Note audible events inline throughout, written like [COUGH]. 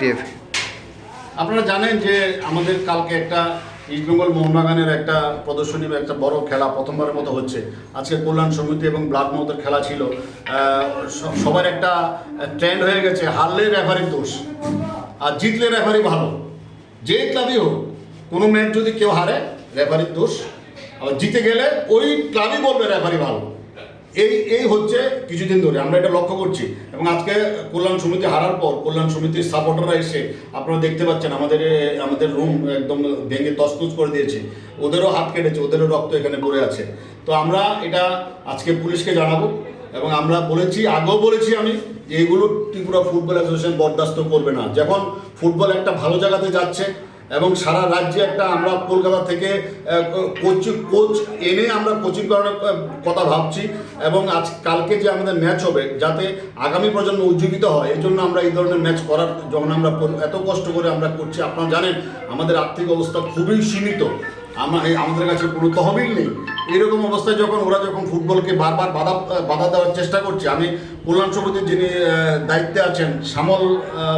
TF আপনারা জানেন যে আমাদের কালকে একটা ইস্টবেঙ্গল মোহনবাগানের একটা প্রদর্শনী বা একটা বড় খেলা প্রথমবারের মতো হচ্ছে। আজকে কল্যাণ সমিতি এবং ব্লাড মহতের খেলা ছিল। সবার একটা ট্রেন্ড হয়ে গেছে, হারলে রেফারির দোষ, আর জিতলে রেফারি ভালো। যে ক্লাবই হোক, কোনো ম্যাচ যদি কেউ হারে, রেফারির দোষ। আর জিতে গেলে ওই ক্লাবই বলবে রেফারি ভালো। এই এই হচ্ছে কিছুদিন ধরে, আমরা এটা লক্ষ্য করছি। এবং আজকে কল্যাণ সমিতি হারার পর, কল্যাণ সমিতির সাপোর্টাররা এসে, আপনারা দেখতে পাচ্ছেন, আমাদের আমাদের রুম একদম ভেঙে তসতুস করে দিয়েছে। ওদেরও হাত কেটেছে, ওদেরও রক্ত এখানে পড়ে আছে। তো আমরা এটা আজকে পুলিশকে জানাব, এবং আমরা বলেছি, আগেও বলেছি আমি, যে এইগুলো ত্রিপুরা ফুটবল অ্যাসোসিয়েশন বরদাস্ত করবে না। যখন ফুটবল একটা ভালো জায়গাতে যাচ্ছে এবং সারা রাজ্যে একটা আমরা কলকাতা থেকে কোচ কোচ এনে আমরা কোচিং করানোর কথা ভাবছি। এবং আজ কালকে যে আমাদের ম্যাচ হবে, যাতে আগামী প্রজন্ম উজ্জীবিত হয়, এই জন্য আমরা এই ধরনের ম্যাচ করার যখন আমরা এত কষ্ট করে আমরা করছি, আপনারা জানেন, আমাদের আর্থিক অবস্থা খুবই সীমিত। আমরা আমাদের কাছে কোনো তহবিল নেই। এরকম অবস্থায় যখন ওরা যখন ফুটবলকে বারবার বাধা বাধা দেওয়ার চেষ্টা করছে, আমি কল্যাণ সমিতির যিনি দায়িত্বে আছেন, শ্যামল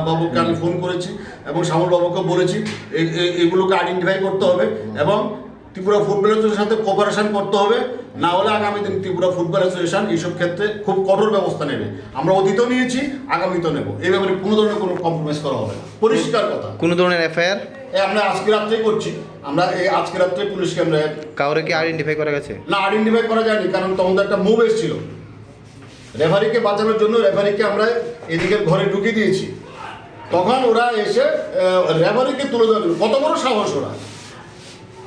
বাবুকে আমি ফোন করেছি এবং শ্যামল বাবুকে বলেছি এগুলোকে আইডেন্টিফাই করতে হবে এবং ত্রিপুরা ফুটবল অ্যাসোসিয়েশনের সাথে কোপারেশন করতে হবে। না হলে আগামী দিন ত্রিপুরা ফুটবল অ্যাসোসিয়েশন এইসব ক্ষেত্রে খুব কঠোর ব্যবস্থা নেবে। আমরা অতীতও নিয়েছি আগামীতেও নেব। এই ব্যাপারে কোনো ধরনের কোনো কম্প্রোমাইজ করা হবে না। পরিষ্কার কথা। কোনো ধরনের এফআইআর এ আমরা আজকে রাত্রেই করছি। আমরা এই আজকে রাত্রে পুলিশকে আমরা কাউরে কি আইডেন্টিফাই করা গেছে? না আইডেন্টিফাই করা যায়নি কারণ তখন একটা মুভ এসেছিল। রেফারিকে বাঁচানোর জন্য রেফারিকে আমরা এদিকে ঘরে ঢুকিয়ে দিয়েছি। তখন ওরা এসে রেফারিকে তুলে দেওয়ার কত বড় সাহস ওরা।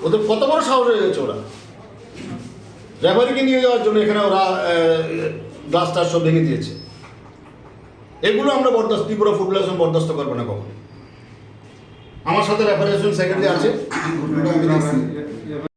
ওদের কত বড় সাহস হয়ে গেছে ওরা। রেফারিকে নিয়ে যাওয়ার জন্য এখানে ওরা গ্লাস টাস সব ভেঙে দিয়েছে। এগুলো আমরা বরদাস্ত ত্রিপুরা ফুটবল অ্যাসোসিয়েশন বরদাস্ত করব না কখন। আমার সাথে রেফারি সেকেন্ডে আছে। [COUGHS]